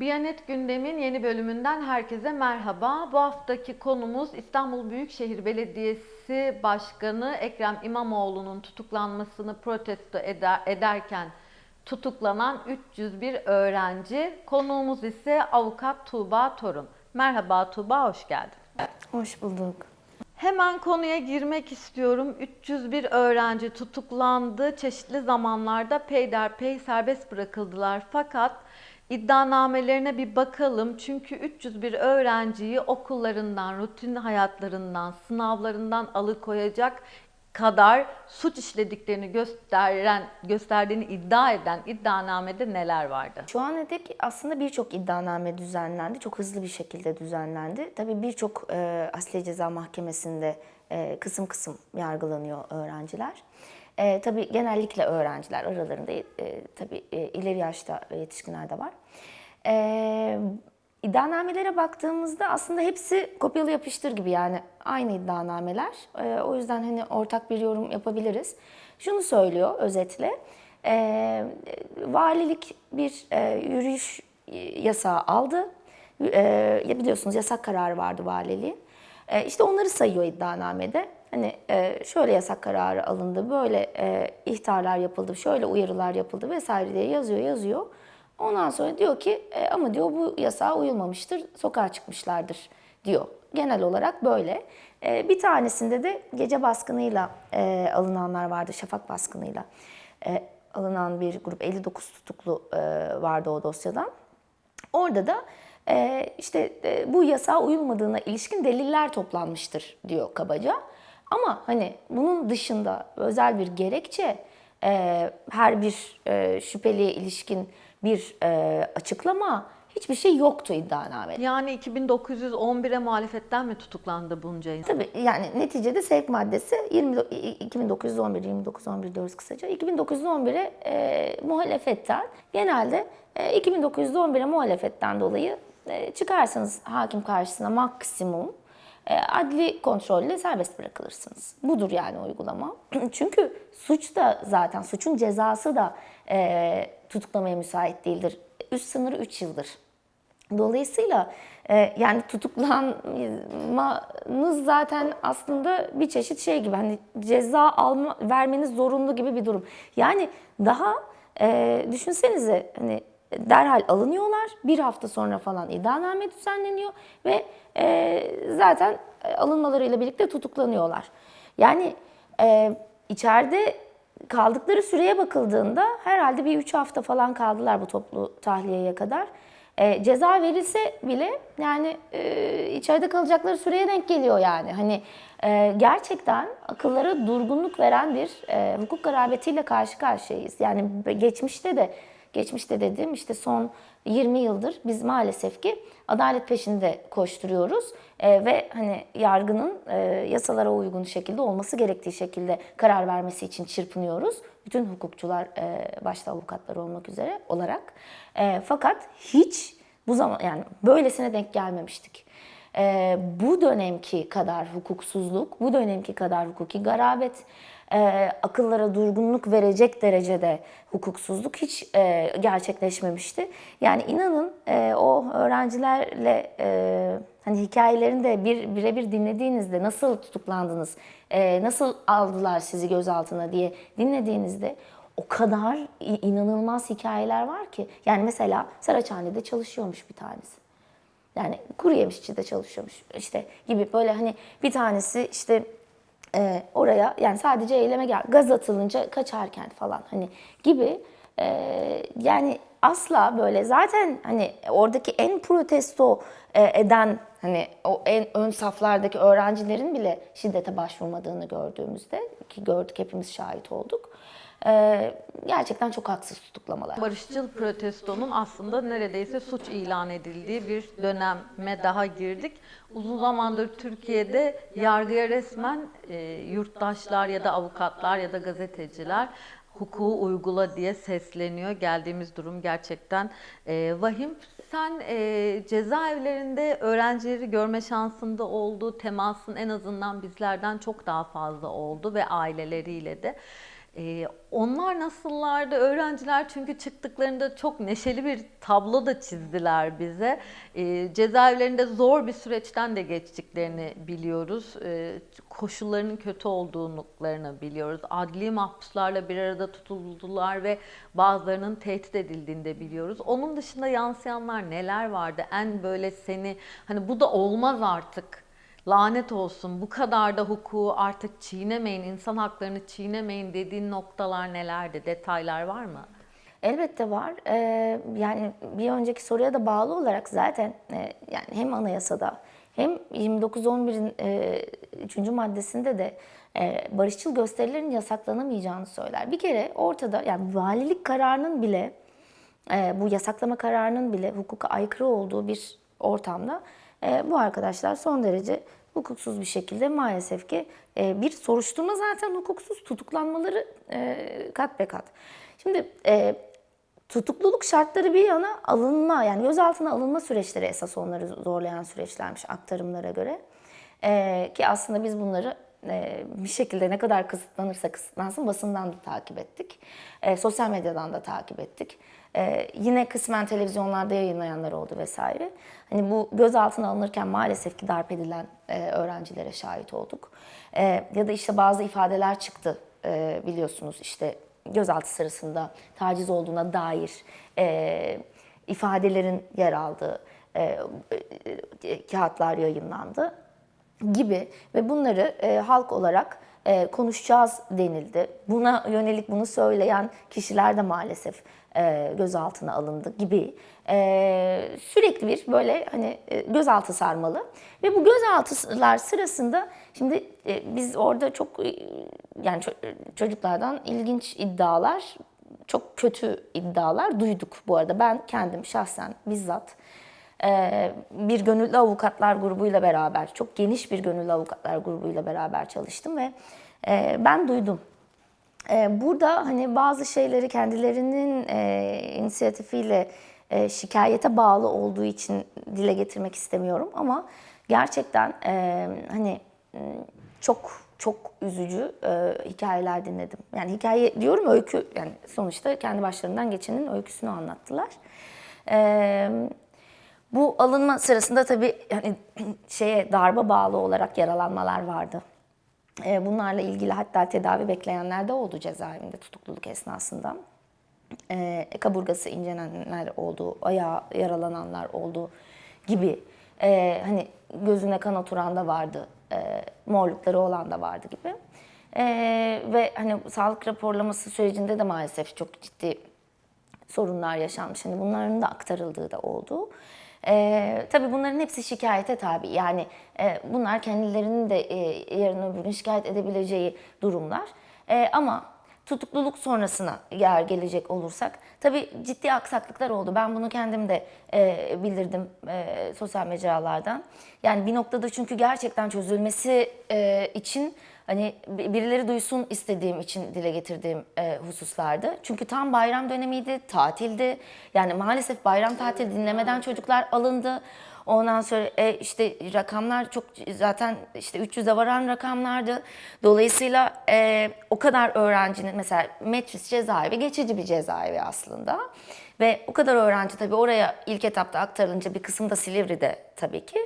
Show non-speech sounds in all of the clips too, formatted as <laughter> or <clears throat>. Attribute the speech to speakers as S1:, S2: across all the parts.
S1: Biyanet Gündem'in yeni bölümünden herkese merhaba. Bu haftaki konumuz İstanbul Büyükşehir Belediyesi Başkanı Ekrem İmamoğlu'nun tutuklanmasını protesto eder, ederken tutuklanan 301 öğrenci. Konuğumuz ise avukat Tuğba Torun. Merhaba Tuğba, hoş geldin.
S2: Hoş bulduk.
S1: Hemen konuya girmek istiyorum. 301 öğrenci tutuklandı. Çeşitli zamanlarda peyderpey serbest bırakıldılar. Fakat iddianamelerine bir bakalım. Çünkü 301 öğrenciyi okullarından, rutin hayatlarından, sınavlarından alıkoyacak kadar suç işlediklerini gösteren, gösterdiğini iddia eden iddianamede neler vardı?
S2: Şu ana dek aslında birçok iddianame düzenlendi. Çok hızlı bir şekilde düzenlendi. Tabii birçok e, Asliye Ceza Mahkemesi'nde e, kısım kısım yargılanıyor öğrenciler. E, tabii genellikle öğrenciler aralarında e, tabii e, ileri yaşta yetişkinler de var. E, İddianamelere baktığımızda aslında hepsi kopyalı yapıştır gibi yani aynı iddianameler. E, o yüzden hani ortak bir yorum yapabiliriz. Şunu söylüyor özetle. E, valilik bir e, yürüyüş yasağı aldı. E, biliyorsunuz yasak kararı vardı valiliğin. E, işte onları sayıyor iddianamede. Hani e, şöyle yasak kararı alındı, böyle e, ihtarlar yapıldı, şöyle uyarılar yapıldı vesaire diye yazıyor yazıyor. Ondan sonra diyor ki e, ama diyor bu yasağa uyulmamıştır, sokağa çıkmışlardır diyor. Genel olarak böyle. Bir tanesinde de gece baskınıyla alınanlar vardı, şafak baskınıyla alınan bir grup 59 tutuklu vardı o dosyadan. Orada da işte bu yasağa uyulmadığına ilişkin deliller toplanmıştır diyor kabaca. Ama hani bunun dışında özel bir gerekçe, e, her bir e, şüpheliye ilişkin bir e, açıklama hiçbir şey yoktu iddianamede.
S1: Yani 2911'e muhalefetten mi tutuklandı bunca insan?
S2: Tabii yani neticede sevk maddesi 20, 2911, 2911 diyoruz kısaca. 2911'e e, muhalefetten genelde e, 2911'e muhalefetten dolayı e, çıkarsanız hakim karşısına maksimum adli kontrolle serbest bırakılırsınız. Budur yani uygulama. <clears throat> Çünkü suç da zaten suçun cezası da e, tutuklamaya müsait değildir. Üst sınırı 3 yıldır. Dolayısıyla e, yani tutuklanmanız zaten aslında bir çeşit şey gibi hani ceza alma vermeniz zorunlu gibi bir durum. Yani daha e, düşünsenize hani derhal alınıyorlar. Bir hafta sonra falan iddianame düzenleniyor ve e, zaten alınmalarıyla birlikte tutuklanıyorlar. Yani e, içeride kaldıkları süreye bakıldığında herhalde bir 3 hafta falan kaldılar bu toplu tahliyeye kadar. E, ceza verilse bile yani e, içeride kalacakları süreye denk geliyor yani. Hani e, gerçekten akıllara durgunluk veren bir e, hukuk garabetiyle karşı karşıyayız. Yani geçmişte de geçmişte dediğim işte son 20 yıldır biz maalesef ki adalet peşinde koşturuyoruz e, ve hani yargının e, yasalara uygun şekilde olması gerektiği şekilde karar vermesi için çırpınıyoruz. Bütün hukukçular e, başta avukatlar olmak üzere olarak. E, fakat hiç bu zaman yani böylesine denk gelmemiştik. E, bu dönemki kadar hukuksuzluk, bu dönemki kadar hukuki garabet, e, akıllara durgunluk verecek derecede hukuksuzluk hiç e, gerçekleşmemişti. Yani inanın e, o öğrencilerle e, hani hikayelerini de bir birebir dinlediğinizde nasıl tutuklandınız, e, nasıl aldılar sizi gözaltına diye dinlediğinizde o kadar inanılmaz hikayeler var ki. Yani mesela Saraçhane'de çalışıyormuş bir tanesi. Yani kuru yemişçide çalışıyormuş işte gibi böyle hani bir tanesi işte e, oraya yani sadece eyleme gel gaz atılınca kaçarken falan hani gibi e, yani asla böyle zaten hani oradaki en protesto e, eden hani o en ön saflardaki öğrencilerin bile şiddete başvurmadığını gördüğümüzde ki gördük hepimiz şahit olduk. E, gerçekten çok haksız tutuklamalar.
S1: Barışçıl protestonun aslında neredeyse suç ilan edildiği bir döneme daha girdik. Uzun zamandır Türkiye'de yargıya resmen e, yurttaşlar ya da avukatlar ya da gazeteciler hukuku uygula diye sesleniyor. Geldiğimiz durum gerçekten e, vahim. Sen e, cezaevlerinde öğrencileri görme şansında oldu. Temasın en azından bizlerden çok daha fazla oldu ve aileleriyle de. Ee, onlar nasıllardı? Öğrenciler çünkü çıktıklarında çok neşeli bir tablo da çizdiler bize. Ee, cezaevlerinde zor bir süreçten de geçtiklerini biliyoruz. Ee, koşullarının kötü olduğunu biliyoruz. Adli mahpuslarla bir arada tutuldular ve bazılarının tehdit edildiğini de biliyoruz. Onun dışında yansıyanlar neler vardı? En böyle seni hani bu da olmaz artık lanet olsun bu kadar da hukuku artık çiğnemeyin, insan haklarını çiğnemeyin dediğin noktalar nelerdi? Detaylar var mı?
S2: Elbette var. Ee, yani bir önceki soruya da bağlı olarak zaten e, yani hem anayasada hem 29.11'in e, 3. maddesinde de e, barışçıl gösterilerin yasaklanamayacağını söyler. Bir kere ortada yani valilik kararının bile e, bu yasaklama kararının bile hukuka aykırı olduğu bir ortamda e, bu arkadaşlar son derece hukuksuz bir şekilde maalesef ki e, bir soruşturma zaten hukuksuz tutuklanmaları e, kat be kat. Şimdi e, tutukluluk şartları bir yana alınma yani gözaltına alınma süreçleri esas onları zorlayan süreçlermiş aktarımlara göre. E, ki aslında biz bunları e, bir şekilde ne kadar kısıtlanırsa kısıtlansın basından da takip ettik. E, sosyal medyadan da takip ettik. E, yine kısmen televizyonlarda yayınlayanlar oldu vesaire. Hani bu gözaltına alınırken maalesef ki darp edilen öğrencilere şahit olduk. Ya da işte bazı ifadeler çıktı biliyorsunuz işte gözaltı sırasında taciz olduğuna dair ifadelerin yer aldığı kağıtlar yayınlandı gibi ve bunları e, halk olarak e, konuşacağız denildi. Buna yönelik bunu söyleyen kişiler de maalesef e, gözaltına alındı gibi e, sürekli bir böyle hani e, gözaltı sarmalı ve bu gözaltılar sırasında şimdi e, biz orada çok e, yani ço- çocuklardan ilginç iddialar çok kötü iddialar duyduk bu arada ben kendim şahsen bizzat bir gönüllü avukatlar grubuyla beraber, çok geniş bir gönüllü avukatlar grubuyla beraber çalıştım ve e, ben duydum. Ee, Burada hani bazı şeyleri kendilerinin e, inisiyatifiyle e, şikayete bağlı olduğu için dile getirmek istemiyorum ama gerçekten e, hani çok çok üzücü e, hikayeler dinledim. Yani hikaye diyorum öykü yani sonuçta kendi başlarından geçenin öyküsünü anlattılar. Eee bu alınma sırasında tabii hani şeye darba bağlı olarak yaralanmalar vardı. Ee, Bunlarla ilgili hatta tedavi bekleyenler de oldu cezaevinde tutukluluk esnasında. Ee, kaburgası incelenenler oldu, ayağı yaralananlar oldu gibi. Ee, hani gözüne kan oturan da vardı, e, morlukları olan da vardı gibi. Ee, ve hani sağlık raporlaması sürecinde de maalesef çok ciddi sorunlar yaşanmış. Hani bunların da aktarıldığı da oldu. Ee, tabii bunların hepsi şikayete tabi. Yani e, bunlar kendilerinin de e, yarın öbür gün şikayet edebileceği durumlar. E, ama tutukluluk sonrasına yer gelecek olursak tabii ciddi aksaklıklar oldu. Ben bunu kendim de e, bildirdim e, sosyal mecralardan. Yani bir noktada çünkü gerçekten çözülmesi e, için hani birileri duysun istediğim için dile getirdiğim e, hususlardı. Çünkü tam bayram dönemiydi, tatildi. Yani maalesef bayram tatili dinlemeden çocuklar alındı. Ondan sonra e, işte rakamlar çok zaten işte 300'e varan rakamlardı. Dolayısıyla e, o kadar öğrencinin mesela Metris cezaevi geçici bir cezaevi aslında. Ve o kadar öğrenci tabii oraya ilk etapta aktarılınca bir kısım da Silivri'de tabii ki.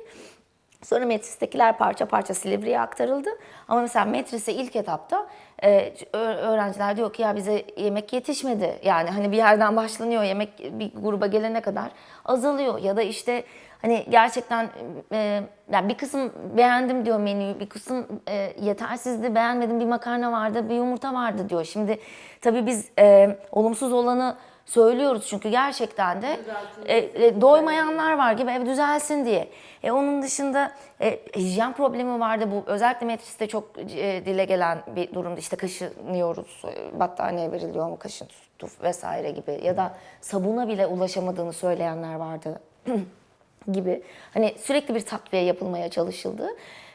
S2: Sonra Metris'tekiler parça parça Silivri'ye aktarıldı. Ama mesela Metris'e ilk etapta e, öğrenciler diyor ki ya bize yemek yetişmedi. Yani hani bir yerden başlanıyor yemek bir gruba gelene kadar azalıyor. Ya da işte hani gerçekten e, yani bir kısım beğendim diyor menüyü, bir kısım e, yetersizdi, beğenmedim bir makarna vardı, bir yumurta vardı diyor. Şimdi tabii biz e, olumsuz olanı söylüyoruz çünkü gerçekten de e, e, doymayanlar var gibi ev düzelsin diye. E, onun dışında e, hijyen problemi vardı bu özellikle Metris'te çok e, dile gelen bir durumda işte kaşınıyoruz, e, battaniye veriliyor mu kaşın tuttu vesaire gibi ya da sabuna bile ulaşamadığını söyleyenler vardı <clears throat> gibi. Hani sürekli bir takviye yapılmaya çalışıldı.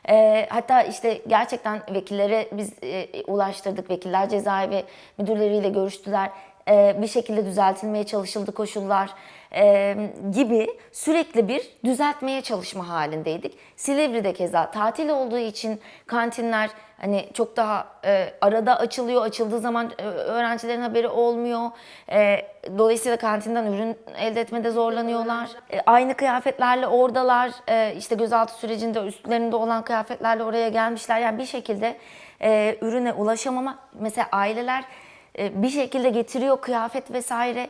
S2: E, hatta işte gerçekten vekillere biz e, ulaştırdık. Vekiller cezaevi müdürleriyle görüştüler. E, bir şekilde düzeltilmeye çalışıldı koşullar e, gibi sürekli bir düzeltmeye çalışma halindeydik. Silivri'de keza tatil olduğu için kantinler hani çok daha e, arada açılıyor. Açıldığı zaman e, öğrencilerin haberi olmuyor. E, dolayısıyla kantinden ürün elde etmede zorlanıyorlar. E, aynı kıyafetlerle oradalar. E, işte gözaltı sürecinde üstlerinde olan kıyafetlerle oraya gelmişler. Yani bir şekilde e, ürüne ulaşamama. Mesela aileler bir şekilde getiriyor kıyafet vesaire.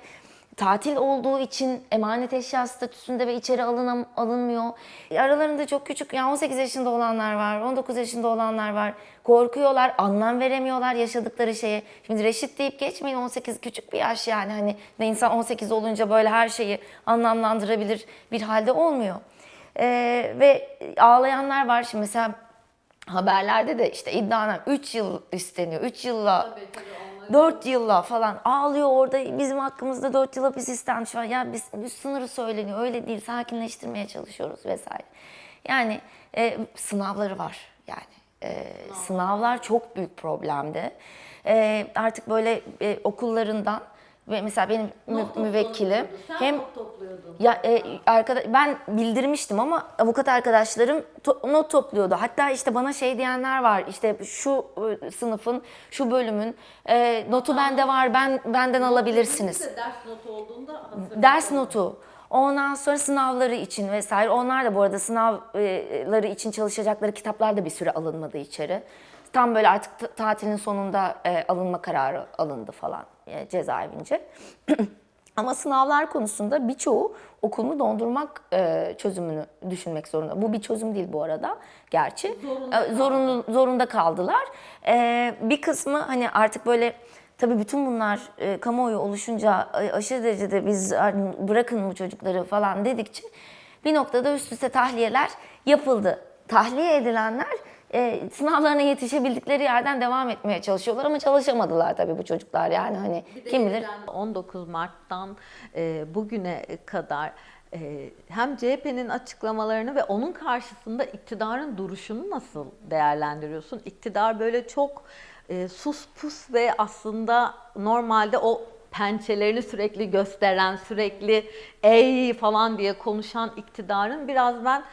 S2: Tatil olduğu için emanet eşya statüsünde ve içeri alınam, alınmıyor. Aralarında çok küçük, yani 18 yaşında olanlar var, 19 yaşında olanlar var. Korkuyorlar, anlam veremiyorlar yaşadıkları şeye. Şimdi reşit deyip geçmeyin 18 küçük bir yaş yani. Hani ne insan 18 olunca böyle her şeyi anlamlandırabilir bir halde olmuyor. Ee, ve ağlayanlar var. Şimdi mesela haberlerde de işte iddianan 3 yıl isteniyor. 3 yılla 4 yılla falan ağlıyor orada bizim hakkımızda 4 yıl hapis istenmiş falan. Ya biz üst sınırı söyleniyor öyle değil sakinleştirmeye çalışıyoruz vesaire. Yani e, sınavları var yani. E, sınavlar çok büyük problemdi. E, artık böyle e, okullarından ve mesela benim mü- müvekkilim hem ya e, arkada ben bildirmiştim ama avukat arkadaşlarım to- not topluyordu. Hatta işte bana şey diyenler var. işte şu e, sınıfın, şu bölümün e, notu bende var. Ben benden alabilirsiniz.
S1: Ders notu olduğunda
S2: Ders notu. Ondan sonra sınavları için vesaire. Onlar da bu arada sınavları için çalışacakları kitaplar da bir süre alınmadı içeri. Tam böyle artık ta- tatilin sonunda e, alınma kararı alındı falan e, cezaevince. <clears throat> Ama sınavlar konusunda birçoğu okulunu dondurmak e, çözümünü düşünmek zorunda. Bu bir çözüm değil bu arada gerçi. Zorunda, zorunlu, zorunda kaldılar. E, bir kısmı hani artık böyle tabii bütün bunlar e, kamuoyu oluşunca e, aşırı derecede biz hani bırakın bu çocukları falan dedikçe bir noktada üst üste tahliyeler yapıldı. Tahliye edilenler e, sınavlarına yetişebildikleri yerden devam etmeye çalışıyorlar ama çalışamadılar tabii bu çocuklar. Yani hani kim bilir.
S1: 19 Mart'tan e, bugüne kadar e, hem CHP'nin açıklamalarını ve onun karşısında iktidarın duruşunu nasıl değerlendiriyorsun? İktidar böyle çok e, sus pus ve aslında normalde o pençelerini sürekli gösteren, sürekli ey! falan diye konuşan iktidarın biraz ben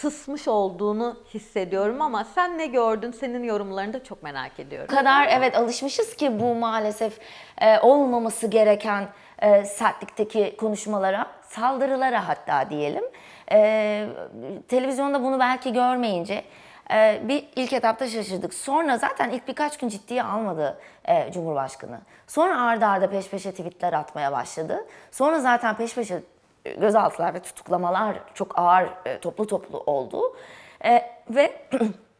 S1: tısmış olduğunu hissediyorum ama sen ne gördün? Senin yorumlarını da çok merak ediyorum.
S2: kadar evet alışmışız ki bu maalesef e, olmaması gereken e, sertlikteki konuşmalara, saldırılara hatta diyelim. E, televizyonda bunu belki görmeyince e, bir ilk etapta şaşırdık. Sonra zaten ilk birkaç gün ciddiye almadı e, Cumhurbaşkanı. Sonra arda arda peş peşe tweetler atmaya başladı. Sonra zaten peş peşe gözaltılar ve tutuklamalar çok ağır e, toplu toplu oldu. E, ve <clears throat>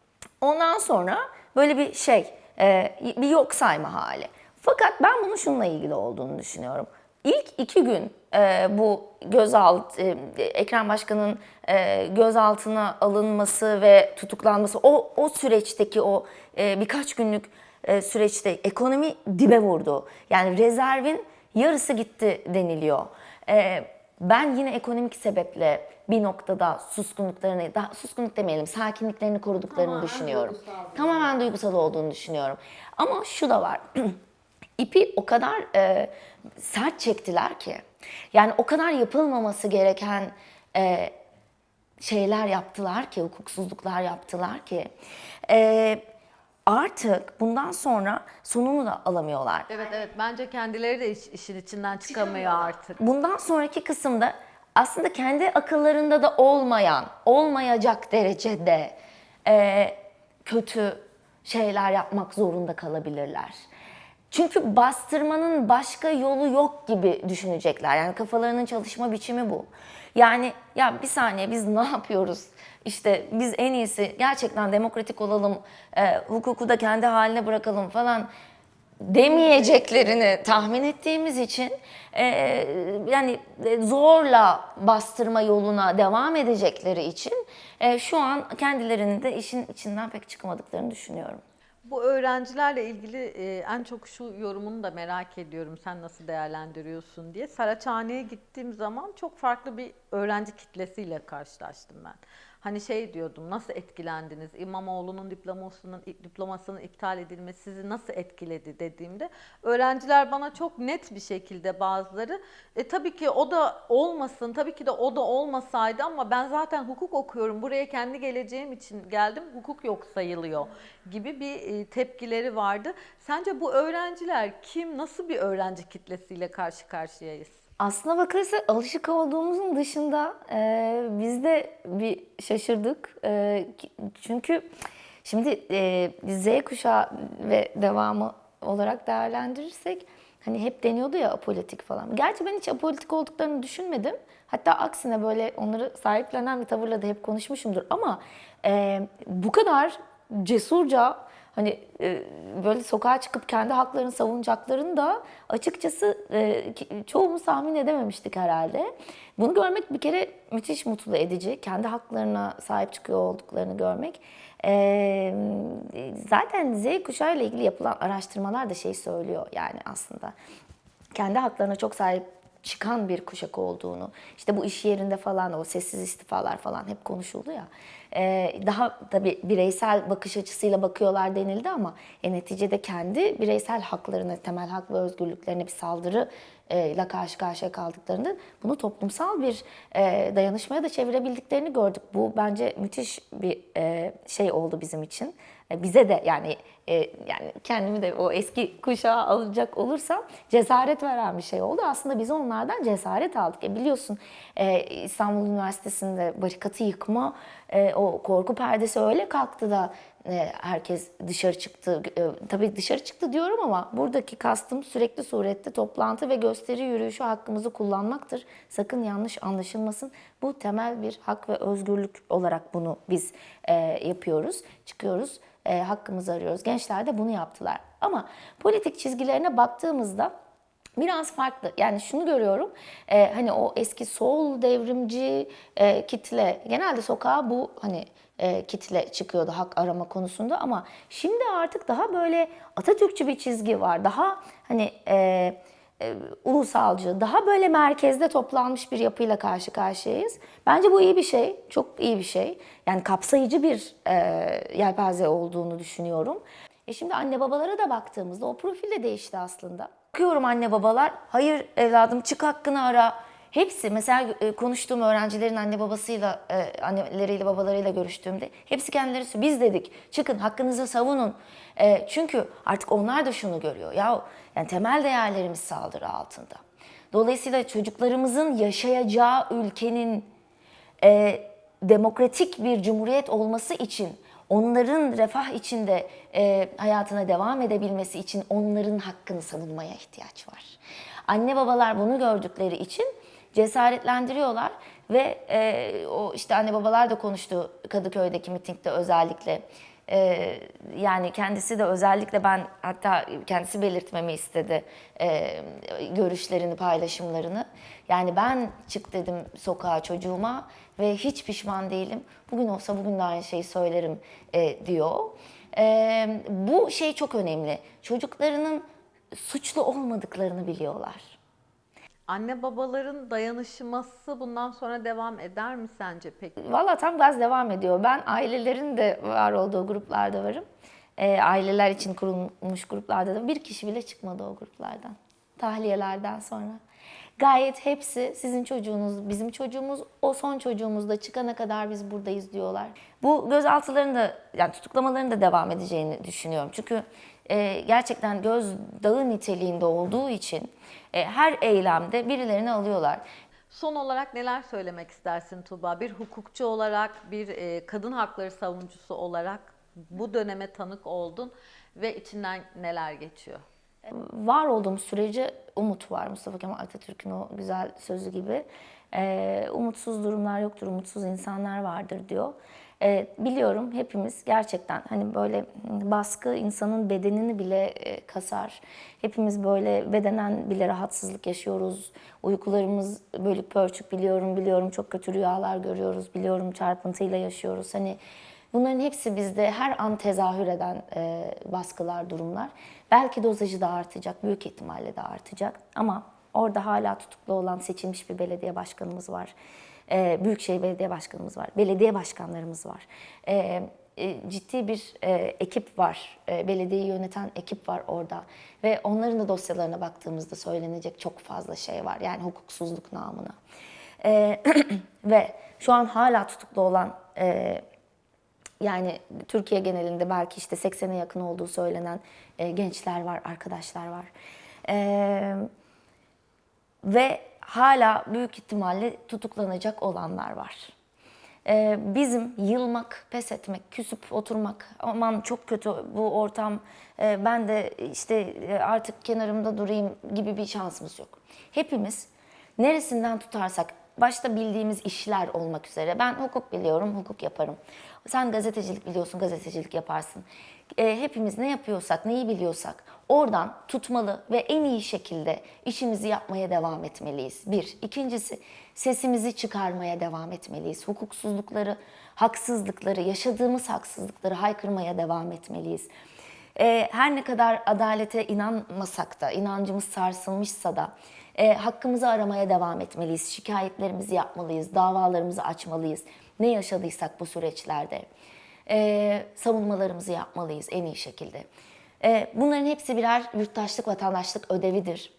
S2: Ondan sonra böyle bir şey, e, bir yok sayma hali. Fakat ben bunun şununla ilgili olduğunu düşünüyorum. İlk iki gün e, bu gözaltı, e, Ekrem Başkan'ın e, gözaltına alınması ve tutuklanması, o, o süreçteki o e, birkaç günlük e, süreçte ekonomi dibe vurdu. Yani rezervin yarısı gitti deniliyor. E, ben yine ekonomik sebeple bir noktada suskunluklarını, daha suskunluk demeyelim, sakinliklerini koruduklarını düşünüyorum. Tamamen duygusal olduğunu düşünüyorum. Ama şu da var. <clears throat> İpi o kadar e, sert çektiler ki. Yani o kadar yapılmaması gereken e, şeyler yaptılar ki, hukuksuzluklar yaptılar ki. e, artık bundan sonra sonunu da alamıyorlar.
S1: Evet evet bence kendileri de iş- işin içinden çıkamıyor artık.
S2: Bundan sonraki kısımda aslında kendi akıllarında da olmayan, olmayacak derecede e, kötü şeyler yapmak zorunda kalabilirler. Çünkü bastırmanın başka yolu yok gibi düşünecekler. Yani kafalarının çalışma biçimi bu. Yani ya bir saniye biz <laughs> ne yapıyoruz? İşte biz en iyisi gerçekten demokratik olalım, e, hukuku da kendi haline bırakalım falan demeyeceklerini tahmin ettiğimiz için e, yani e, zorla bastırma yoluna devam edecekleri için e, şu an kendilerinin de işin içinden pek çıkamadıklarını düşünüyorum.
S1: Bu öğrencilerle ilgili e, en çok şu yorumunu da merak ediyorum. Sen nasıl değerlendiriyorsun diye. Saraçhane'ye gittiğim zaman çok farklı bir öğrenci kitlesiyle karşılaştım ben. Hani şey diyordum nasıl etkilendiniz? İmamoğlu'nun diplomasının diplomasının iptal edilmesi sizi nasıl etkiledi dediğimde öğrenciler bana çok net bir şekilde bazıları e tabii ki o da olmasın, tabii ki de o da olmasaydı ama ben zaten hukuk okuyorum. Buraya kendi geleceğim için geldim. Hukuk yok sayılıyor gibi bir e, tepkileri vardı. Sence bu öğrenciler kim, nasıl bir öğrenci kitlesiyle karşı karşıyayız?
S2: Aslına bakarsa alışık olduğumuzun dışında e, biz de bir şaşırdık. E, çünkü şimdi e, Z kuşağı ve devamı olarak değerlendirirsek hani hep deniyordu ya apolitik falan. Gerçi ben hiç apolitik olduklarını düşünmedim. Hatta aksine böyle onları sahiplenen bir tavırla da hep konuşmuşumdur. Ama e, bu kadar cesurca hani e, böyle sokağa çıkıp kendi haklarını savunacaklarını da açıkçası e, çoğumuz tahmin edememiştik herhalde. Bunu görmek bir kere müthiş mutlu edici. Kendi haklarına sahip çıkıyor olduklarını görmek. E, zaten Z kuşağı ile ilgili yapılan araştırmalar da şey söylüyor yani aslında. Kendi haklarına çok sahip çıkan bir kuşak olduğunu, işte bu iş yerinde falan o sessiz istifalar falan hep konuşuldu ya. Ee, daha tabii bireysel bakış açısıyla bakıyorlar denildi ama e, neticede kendi bireysel haklarına, temel hak ve özgürlüklerine bir saldırı e, ile karşı karşıya kaldıklarında bunu toplumsal bir e, dayanışmaya da çevirebildiklerini gördük. Bu bence müthiş bir e, şey oldu bizim için. Bize de yani e, yani kendimi de o eski kuşağa alacak olursam cesaret veren bir şey oldu. Aslında biz onlardan cesaret aldık. E, biliyorsun e, İstanbul Üniversitesi'nde barikatı yıkma e, o korku perdesi öyle kalktı da e, herkes dışarı çıktı. E, tabii dışarı çıktı diyorum ama buradaki kastım sürekli surette toplantı ve gösteri yürüyüşü hakkımızı kullanmaktır. Sakın yanlış anlaşılmasın. Bu temel bir hak ve özgürlük olarak bunu biz e, yapıyoruz. Çıkıyoruz, e, hakkımızı arıyoruz. Gençler de bunu yaptılar. Ama politik çizgilerine baktığımızda biraz farklı. Yani şunu görüyorum. e, hani o eski sol devrimci e, kitle genelde sokağa bu hani e, kitle çıkıyordu hak arama konusunda ama şimdi artık daha böyle Atatürkçü bir çizgi var. Daha hani e, e, ulusalcı, daha böyle merkezde toplanmış bir yapıyla karşı karşıyayız. Bence bu iyi bir şey, çok iyi bir şey. Yani kapsayıcı bir e, yelpaze olduğunu düşünüyorum. E şimdi anne babalara da baktığımızda o profil de değişti aslında. Bakıyorum anne babalar, hayır evladım çık hakkını ara. Hepsi mesela e, konuştuğum öğrencilerin anne babasıyla, e, anneleriyle babalarıyla görüştüğümde hepsi kendileri. Biz dedik çıkın hakkınızı savunun. E, çünkü artık onlar da şunu görüyor. Ya yani temel değerlerimiz saldırı altında. Dolayısıyla çocuklarımızın yaşayacağı ülkenin demokratik bir cumhuriyet olması için, onların refah içinde hayatına devam edebilmesi için onların hakkını savunmaya ihtiyaç var. Anne babalar bunu gördükleri için cesaretlendiriyorlar ve e, o işte anne babalar da konuştu Kadıköy'deki mitingde özellikle. E, yani kendisi de özellikle ben hatta kendisi belirtmemi istedi e, görüşlerini, paylaşımlarını. Yani ben çık dedim sokağa çocuğuma ve hiç pişman değilim. Bugün olsa bugün de aynı şeyi söylerim e, diyor. E, bu şey çok önemli. Çocuklarının suçlu olmadıklarını biliyorlar.
S1: Anne babaların dayanışması bundan sonra devam eder mi sence peki?
S2: Valla tam gaz devam ediyor. Ben ailelerin de var olduğu gruplarda varım. E, aileler için kurulmuş gruplarda da bir kişi bile çıkmadı o gruplardan. Tahliyelerden sonra. Gayet hepsi sizin çocuğunuz, bizim çocuğumuz, o son çocuğumuz da çıkana kadar biz buradayız diyorlar. Bu gözaltıların da, yani tutuklamaların da devam edeceğini düşünüyorum. Çünkü e, gerçekten gözdağı niteliğinde olduğu için e, her eylemde birilerini alıyorlar.
S1: Son olarak neler söylemek istersin Tuğba? Bir hukukçu olarak, bir e, kadın hakları savunucusu olarak bu döneme tanık oldun ve içinden neler geçiyor?
S2: var olduğum sürece umut var. Mustafa Kemal Atatürk'ün o güzel sözü gibi. Ee, umutsuz durumlar yoktur, umutsuz insanlar vardır diyor. Ee, biliyorum hepimiz gerçekten hani böyle baskı insanın bedenini bile e, kasar. Hepimiz böyle bedenen bile rahatsızlık yaşıyoruz. Uykularımız bölük pörçük biliyorum, biliyorum çok kötü rüyalar görüyoruz, biliyorum çarpıntıyla yaşıyoruz. Hani Bunların hepsi bizde her an tezahür eden e, baskılar, durumlar. Belki dozajı da artacak, büyük ihtimalle de artacak. Ama orada hala tutuklu olan seçilmiş bir belediye başkanımız var. E, Büyükşehir Belediye Başkanımız var, belediye başkanlarımız var. E, e, ciddi bir e, ekip var, e, belediyeyi yöneten ekip var orada. Ve onların da dosyalarına baktığımızda söylenecek çok fazla şey var. Yani hukuksuzluk namına. E, <clears throat> ve şu an hala tutuklu olan e, yani Türkiye genelinde belki işte 80'e yakın olduğu söylenen e, gençler var, arkadaşlar var. E, ve hala büyük ihtimalle tutuklanacak olanlar var. E, bizim yılmak, pes etmek, küsüp oturmak, aman çok kötü bu ortam, e, ben de işte e, artık kenarımda durayım gibi bir şansımız yok. Hepimiz neresinden tutarsak, başta bildiğimiz işler olmak üzere. Ben hukuk biliyorum, hukuk yaparım. Sen gazetecilik biliyorsun, gazetecilik yaparsın. E, hepimiz ne yapıyorsak, neyi biliyorsak oradan tutmalı ve en iyi şekilde işimizi yapmaya devam etmeliyiz. Bir. İkincisi sesimizi çıkarmaya devam etmeliyiz. Hukuksuzlukları, haksızlıkları, yaşadığımız haksızlıkları haykırmaya devam etmeliyiz. E, her ne kadar adalete inanmasak da, inancımız sarsılmışsa da e, hakkımızı aramaya devam etmeliyiz. Şikayetlerimizi yapmalıyız, davalarımızı açmalıyız. Ne yaşadıysak bu süreçlerde e, savunmalarımızı yapmalıyız en iyi şekilde. E, bunların hepsi birer yurttaşlık, vatandaşlık ödevidir.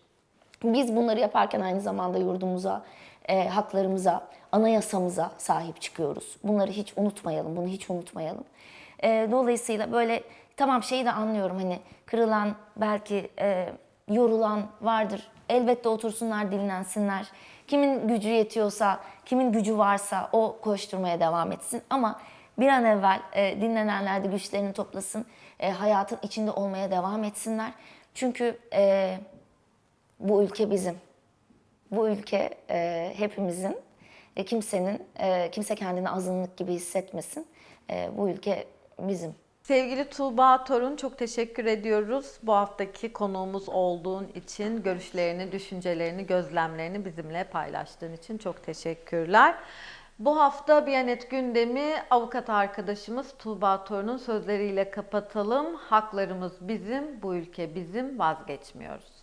S2: Biz bunları yaparken aynı zamanda yurdumuza, e, haklarımıza, anayasamıza sahip çıkıyoruz. Bunları hiç unutmayalım, bunu hiç unutmayalım. E, dolayısıyla böyle tamam şeyi de anlıyorum hani kırılan, belki e, yorulan vardır. Elbette otursunlar, dinlensinler. Kimin gücü yetiyorsa, kimin gücü varsa o koşturmaya devam etsin. Ama bir an evvel e, dinlenenler güçlerini toplasın, e, hayatın içinde olmaya devam etsinler. Çünkü e, bu ülke bizim. Bu ülke e, hepimizin. E, kimsenin, e, kimse kendini azınlık gibi hissetmesin. E, bu ülke bizim.
S1: Sevgili Tuğba Torun çok teşekkür ediyoruz. Bu haftaki konuğumuz olduğun için, görüşlerini, düşüncelerini, gözlemlerini bizimle paylaştığın için çok teşekkürler. Bu hafta Biyanet gündemi avukat arkadaşımız Tuğba Torun'un sözleriyle kapatalım. Haklarımız bizim, bu ülke bizim, vazgeçmiyoruz.